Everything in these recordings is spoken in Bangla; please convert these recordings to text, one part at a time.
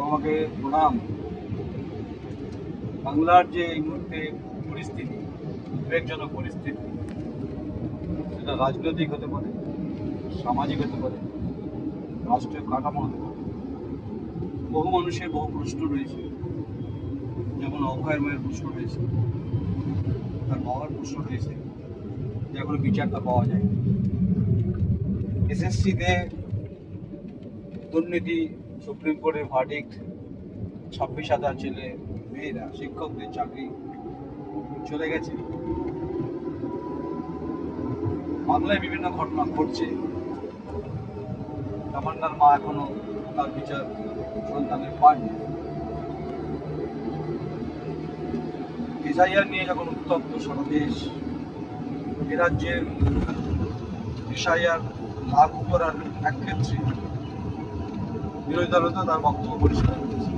বড় মাকে প্রণাম। বাংলার যে এই মুহূর্তে পরিস্থিতি, উদ্বেগজনক পরিস্থিতি, সেটা রাজনৈতিক হতে পারে, সামাজিক হতে পারে রাষ্ট্রীয় কাঠামো হতে পারে, বহু মানুষের বহু প্রশ্ন রয়েছে। যেমন অভয়ের মায়ের প্রশ্ন রয়েছে, তার বাবার প্রশ্ন রয়েছে যে এখনও বিচারটা পাওয়া যায় এসএসসিতে দুর্নীতি সুপ্রিম কোর্টের ভার্ডিক্ট ছাব্বিশ হাজার ছেলে মেয়েরা, শিক্ষকদের চাকরি চলে গেছে। বাংলায় বিভিন্ন ঘটনা ঘটছে। তামান্নার মা এখনও তার বিচার সন্তানের পায়নি। এসআইআর নিয়ে যখন উত্তপ্ত সারা দেশ এ রাজ্যের এসআইআর লাগু করার এক ক্ষেত্রে বিরোধী দল তো তার বক্তব্য পরিষ্কার করেছে।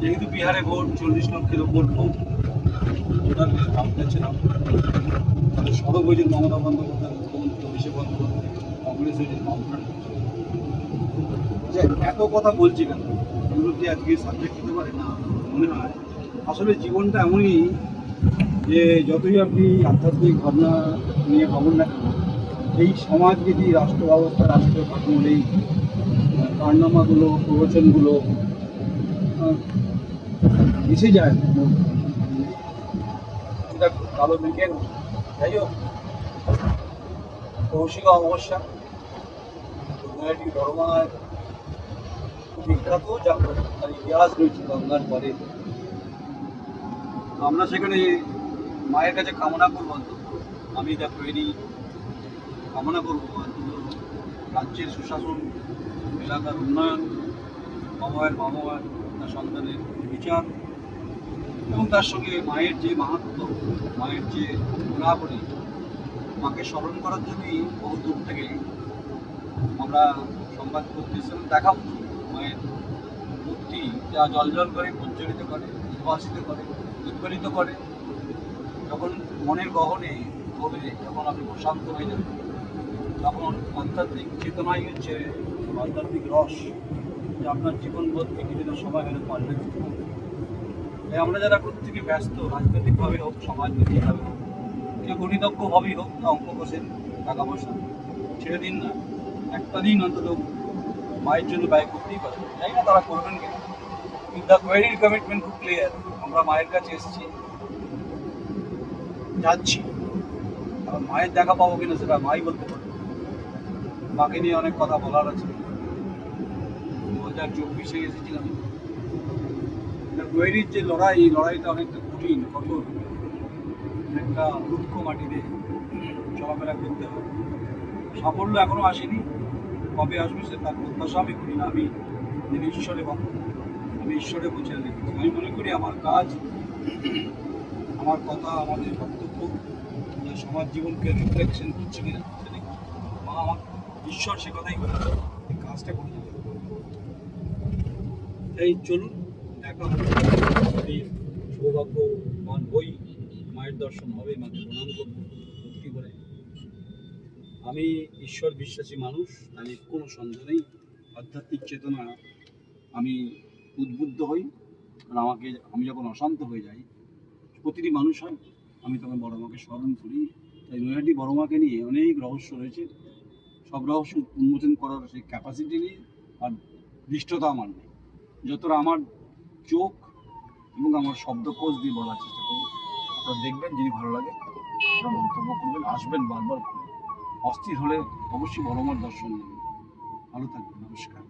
যেহেতু বিহারে ভোট, চল্লিশ লক্ষের ওপর ভোট তাহলে সড়ক হয়েছে মমতা বন্দ্যোপাধ্যায় মুখ্যমন্ত্রী অভিষেক বন্দ্যোপাধ্যায়, কংগ্রেস হয়েছে এত কথা বলছি কেন? এগুলো কি আজকে সাবজেক্ট হতে পারে না, মনে হয়। আসলে জীবনটা এমনই যে যতই আপনি আধ্যাত্মিক ভাবনা নিয়ে ভাবুন না কেন, এই সমাজ যদি রাষ্ট্র ব্যবস্থা, রাষ্ট্রীয় কাঠামোর এই কারনামাগুলো, প্রবচনগুলো এসে যায়। কালো মেঘের যাই হোক, কৌশিক অমাবস্যা নয়াটি বড়মার বিখ্যাত তার ইতিহাস রয়েছে গঙ্গার পরে। আমরা সেখানে মায়ের কাছে কামনা করব আমি যা তৈরি কামনা করব রাজ্যের সুশাসন এলাকার উন্নয়ন মামায়ের মামায়ের তার সন্তানের বিচার এবং তার সঙ্গে মায়ের যে মাহাত্ম, মায়ের যে গুণাবলী মাকে স্মরণ করার জন্যই বহু দূর থেকে আমরা সংবাদ এসেছিলাম দেখাবো মায়ের মূর্তি যা জল করে প্রজ্বলিত করে, উদ্ভাসিত করে উদ্বেলিত করে, যখন মনের গহনে গভীরে যখন আপনি প্রশান্ত হয়ে যাবেন তখন আধ্যাত্মিক চেতনাই হচ্ছে আধ্যাত্মিক রস, যে আপনার জীবনবোধকে কিছুটা সময় হলে পাল্টে দিতে পারে তাই আমরা যারা প্রত্যেকে ব্যস্ত, রাজনৈতিকভাবে হোক, সমাজনৈতিকভাবে হোক, কেউ গণিতজ্ঞভাবেই হোক অঙ্ক কষেন টাকা পয়সা ছেড়ে দিন না, একটা দিন অন্তত মায়ের জন্য ব্যয় করতেই পারে। জানি না তারা করবেন কিনা। কিন্তু দ্য কোয়ারির কমিটমেন্ট খুব ক্লিয়ার আমরা মায়ের কাছে এসেছি, যাচ্ছি। আর মায়ের দেখা পাবো কিনা সেটা মাই বলতে পারে মাকে নিয়ে অনেক কথা বলার আছে। দু হাজার চব্বিশে এসেছিলাম। কোয়ারির যে লড়াই, এই লড়াইটা অনেকটা কঠিন, কঠোর। একটা রুক্ষ মাটিতে চলাফেরা করতে হবে। সাফল্য এখনও আসেনি। কবে আসবে সে তার প্রত্যাশা আমি করি না। আমি যিনি ঈশ্বরে ভক্ত, আমি ঈশ্বরে বুঝে রেখেছি আমি মনে করি আমার কাজ, আমার কথা, আমাদের বক্তব্য সমাজ জীবনকে রিফ্লেকশন করছে কিনা সেটা মা আমার ঈশ্বর সে কথাই বলে। কাজটা করে যাবে। এই চলুন দেখা হবে। সৌভাগ্যবান হই মায়ের দর্শন হবে মাকে প্রণাম করব ভক্তি করে। আমি ঈশ্বর বিশ্বাসী মানুষ আমি কোনো সন্দেহ নেই। আধ্যাত্মিক চেতনা আমি উদ্বুদ্ধ হই কারণ আমাকে আমি যখন অশান্ত হয়ে যাই প্রতিটি মানুষ হয় আমি তখন বড় মাকে স্মরণ করি। তাই নৈহাটি বড় মাকে নিয়ে অনেক রহস্য রয়েছে। সব রহস্য উন্মোচন করার সেই ক্যাপাসিটি নেই আর দৃষ্টতা আমার নেই। যতটা আমার চোখ এবং আমার শব্দকোষ দিয়ে বলার চেষ্টা করব, আপনারা দেখবেন যিনি ভালো লাগে, আপনারা মন্তব্য করবেন, আসবেন বারবার অস্থির হলে অবশ্যই বড় আমার দর্শন নেবেন। ভালো থাকবেন, নমস্কার।